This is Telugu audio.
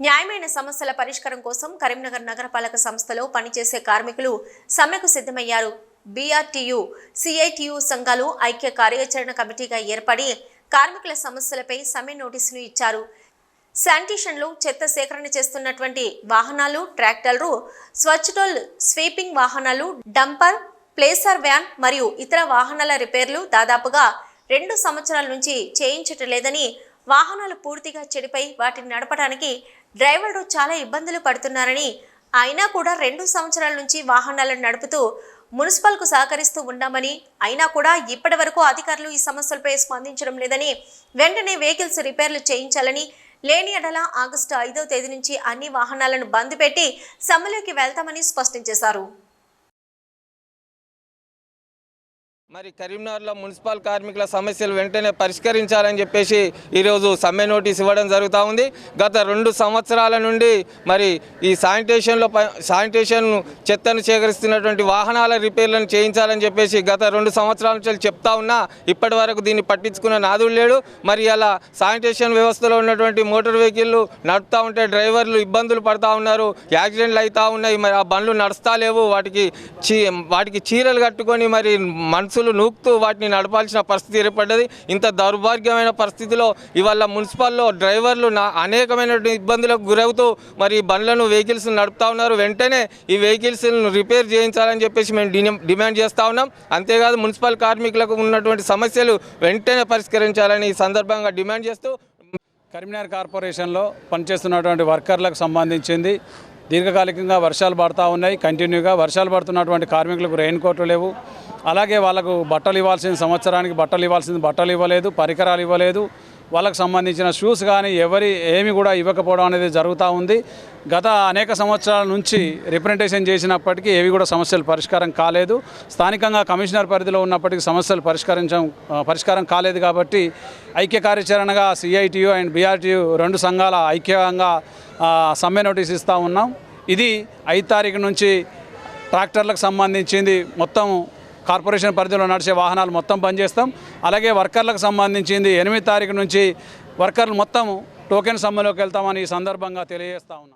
న్యాయమైన సమస్యల పరిష్కారం కోసం కరీంనగర్ నగరపాలక సంస్థలో పనిచేసే కార్మికులు సమ్మెకు సిద్ధమయ్యారు. బీఆర్టీయూ సిఐటియు సంఘాలు ఐక్య కార్యాచరణ కమిటీగా ఏర్పడి కార్మికుల సమస్యలపై సమ్మె నోటీసులు ఇచ్చారు. శానిటేషన్లు చెత్త సేకరణ చేస్తున్నటువంటి వాహనాలు ట్రాక్టర్లు స్వచ్ఛటోల్ స్వీపింగ్ వాహనాలు డంపర్ ప్లేసర్ వ్యాన్ మరియు ఇతర వాహనాల రిపేర్లు దాదాపుగా రెండు సంవత్సరాల నుంచి చేయించటలేదని వాహనాలు పూర్తిగా చెడిపై వాటిని నడపడానికి డ్రైవర్లు చాలా ఇబ్బందులు పడుతున్నారని అయినా కూడా రెండు సంవత్సరాల నుంచి వాహనాలను నడుపుతూ మున్సిపల్కు సహకరిస్తూ ఉన్నామని అయినా కూడా ఇప్పటి వరకు అధికారులు ఈ సమస్యలపై స్పందించడం లేదని వెంటనే వెహికల్స్ రిపేర్లు చేయించాలని లేని ఎడల ఆగస్టు ఐదో తేదీ నుంచి అన్ని వాహనాలను బంద్ పెట్టి సమ్మెలోకి వెళ్తామని స్పష్టం చేశారు. మరి కరీంనగర్లో మున్సిపల్ కార్మికుల సమస్యలు వెంటనే పరిష్కరించాలని చెప్పేసి ఈరోజు సమ్మె నోటీస్ ఇవ్వడం జరుగుతూ ఉంది. గత రెండు సంవత్సరాల నుండి మరి ఈ శానిటేషన్లో ప- శానిటేషన్ చెత్తను సేకరిస్తున్నటువంటి వాహనాల రిపేర్లను చేయించాలని చెప్పేసి గత రెండు సంవత్సరాల నుంచి చెప్తా ఉన్నా ఇప్పటి వరకు దీన్ని పట్టించుకున్న నాదుడు లేడు. మరి అలా శానిటేషన్ వ్యవస్థలో ఉన్నటువంటి మోటార్ వెహికల్లు నడుపుతూ ఉంటే డ్రైవర్లు ఇబ్బందులు పడుతూ ఉన్నారు. యాక్సిడెంట్లు అవుతూ ఉన్నాయి. మరి ఆ బండ్లు నడుస్తా లేవు. వాటికి చీ వాటికి చీరలు కట్టుకొని మరి మనసు మనుషులు నూకుతూ వాటిని నడపాల్సిన పరిస్థితి ఏర్పడ్డది. ఇంత దౌర్భాగ్యమైన పరిస్థితిలో ఇవాళ మున్సిపల్లో డ్రైవర్లు నా అనేకమైన ఇబ్బందులకు గురవుతూ మరి ఈ బండ్లను వెహికల్స్ నడుపుతా ఉన్నారు. వెంటనే ఈ వెహికల్స్ను రిపేర్ చేయించాలని చెప్పేసి మేము డిమాండ్ చేస్తూ ఉన్నాం. అంతేకాదు మున్సిపల్ కార్మికులకు ఉన్నటువంటి సమస్యలు వెంటనే పరిష్కరించాలని ఈ సందర్భంగా డిమాండ్ చేస్తూ కరీంనగర్ కార్పొరేషన్లో పనిచేస్తున్నటువంటి వర్కర్లకు సంబంధించింది. దీర్ఘకాలికంగా వర్షాలు పడతా ఉన్నాయి. కంటిన్యూగా వర్షాలు పడుతున్నటువంటి కార్మికులకు రెయిన్ కోట్లు లేవు. అలాగే వాళ్ళకు బట్టలు ఇవ్వాల్సిన సంవత్సరానికి బట్టలు ఇవ్వాల్సింది బట్టలు ఇవ్వలేదు పరికరాలు ఇవ్వలేదు. వాళ్ళకు సంబంధించిన షూస్ కానీ ఎవరి ఏమి కూడా ఇవ్వకపోవడం అనేది జరుగుతూ ఉంది. గత అనేక సంవత్సరాల నుంచి రిప్రజెంటేషన్ చేసినప్పటికీ ఏవి కూడా సమస్యలు పరిష్కారం కాలేదు. స్థానికంగా కమిషనర్ పరిధిలో ఉన్నప్పటికీ సమస్యలు పరిష్కరించం పరిష్కారం కాలేదు కాబట్టి ఐక్య కార్యాచరణగా సిఐటియు అండ్ బీఆర్టీయు రెండు సంఘాల ఐక్యంగా సమ్మె నోటీస్ ఇస్తూ ఉన్నాం. ఇది ఐదు తారీఖు నుంచి ట్రాక్టర్లకు సంబంధించింది మొత్తం కార్పొరేషన్ పరిధిలో నడిచే వాహనాలు మొత్తం బంద్ చేస్తాం అలాగే వర్కర్లకు సంబంధించింది ఎనిమిది తారీఖు నుంచి వర్కర్లు మొత్తం టోకెన్ సమ్మెలోకి వెళ్తామని ఈ సందర్భంగా తెలియజేస్తా ఉన్నాం.